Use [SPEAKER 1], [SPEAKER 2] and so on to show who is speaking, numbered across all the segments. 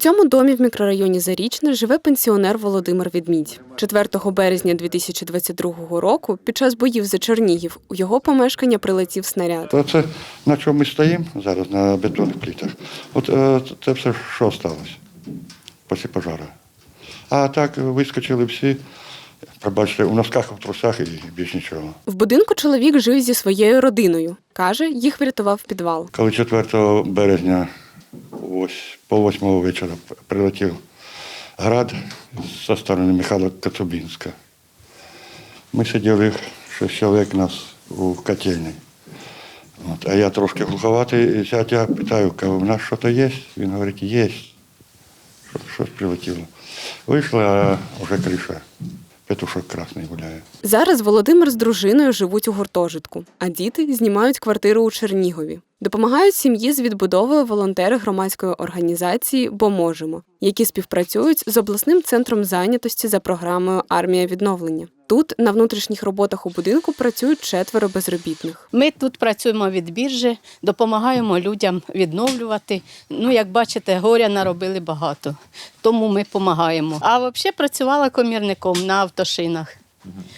[SPEAKER 1] цьому домі в мікрорайоні Зарічне живе пенсіонер Володимир Відмідь. 4 березня 2022 року під час боїв за Чернігів у його помешкання прилетів снаряд.
[SPEAKER 2] То це на чому ми стоїмо зараз на бетонних плитах. От е, це все, що сталося після пожару. А так вискочили всі, пробачте, у носках, в трусах і більш нічого.
[SPEAKER 1] В будинку чоловік жив зі своєю родиною. Каже, їх врятував підвал.
[SPEAKER 2] Коли 4 березня ось по 8 вечора прилетів град зі сторони Михайла Коцубінська. Ми сиділи шість чоловік нас у котельні. От, а я трошки глуховатий, зятя питаю, кажу, у нас щось є? Він говорить, є. Щось прилетіло. Вийшли, а вже криша. Петушок красний гуляє.
[SPEAKER 1] Зараз Володимир з дружиною живуть у гуртожитку, а діти знімають квартиру у Чернігові. Допомагають сім'ї з відбудовою волонтери громадської організації Бо можемо, які співпрацюють з обласним центром зайнятості за програмою Армія відновлення. Тут на внутрішніх роботах у будинку працюють четверо безробітних.
[SPEAKER 3] Ми тут працюємо від біржі, допомагаємо людям відновлювати. Ну, як бачите, горя наробили багато, тому ми допомагаємо. А взагалі працювала комірником на автошинах.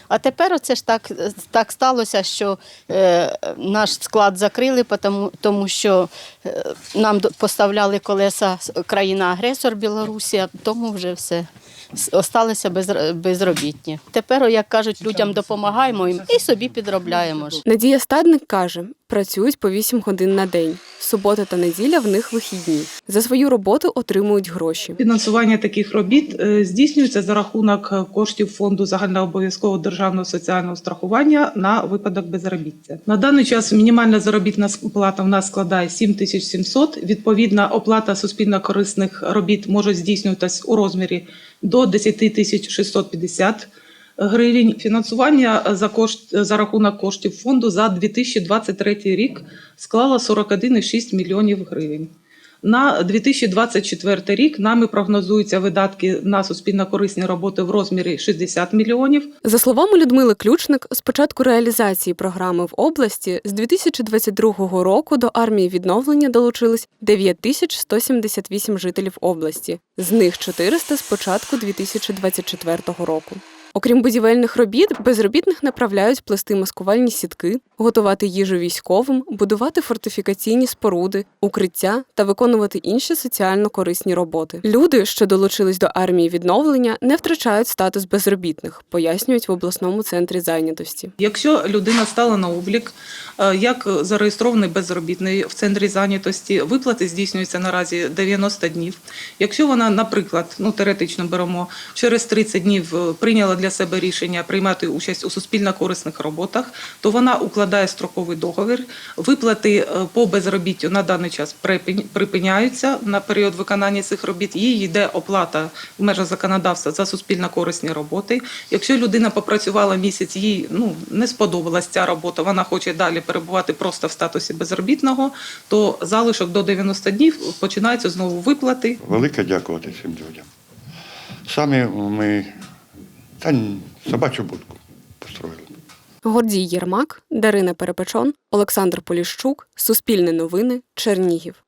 [SPEAKER 3] А тепер оце ж так, так сталося, що е, наш склад закрили, тому, тому що е, нам поставляли колеса країна-агресор Білорусія, тому вже все. осталося Осталися без, безробітні. Тепер, як кажуть, людям допомагаємо їм і собі підробляємо.
[SPEAKER 1] Надія Стадник каже, працюють по 8 годин на день. Субота та неділя в них вихідні. За свою роботу отримують гроші.
[SPEAKER 4] Фінансування таких робіт е, здійснюється за рахунок е, коштів фонду загальнообов'язкового державного соціального страхування на випадок безробіття. На даний час мінімальна заробітна плата в нас складає 7700. Відповідна оплата суспільно-корисних робіт може здійснюватись у розмірі до 10 650 гривень. Фінансування за кошт за рахунок коштів фонду за 2023 рік склало 41,6 мільйонів гривень. На 2024 рік нами прогнозуються видатки на суспільно-корисні роботи в розмірі 60 мільйонів.
[SPEAKER 1] За словами Людмили Ключник, з початку реалізації програми в області з 2022 року до армії відновлення долучились 9178 жителів області, з них 400 з початку 2024 року. Окрім будівельних робіт, безробітних направляють плести маскувальні сітки, готувати їжу військовим, будувати фортифікаційні споруди, укриття та виконувати інші соціально корисні роботи. Люди, що долучились до армії відновлення, не втрачають статус безробітних, пояснюють в обласному центрі зайнятості.
[SPEAKER 4] Якщо людина стала на облік, е, як зареєстрований безробітний в центрі зайнятості, виплати здійснюються наразі 90 днів. Якщо вона, наприклад, ну теоретично беремо через 30 днів е, прийняла для себе рішення приймати участь у суспільно-корисних роботах, то вона укладає строковий договір. Виплати е, по безробіттю на даний час припин- припиняються на період виконання цих робіт. Їй йде оплата в межах законодавства за суспільно-корисні роботи. Якщо людина попрацювала місяць, їй ну не сподобалась ця робота, вона хоче далі перебувати просто в статусі безробітного, то залишок до 90 днів починаються знову виплати.
[SPEAKER 2] Велике дякувати цим людям. Самі ми та собачу будку построїли.
[SPEAKER 1] Гордій Єрмак, Дарина Перепечон, Олександр Поліщук, Суспільне новини, Чернігів.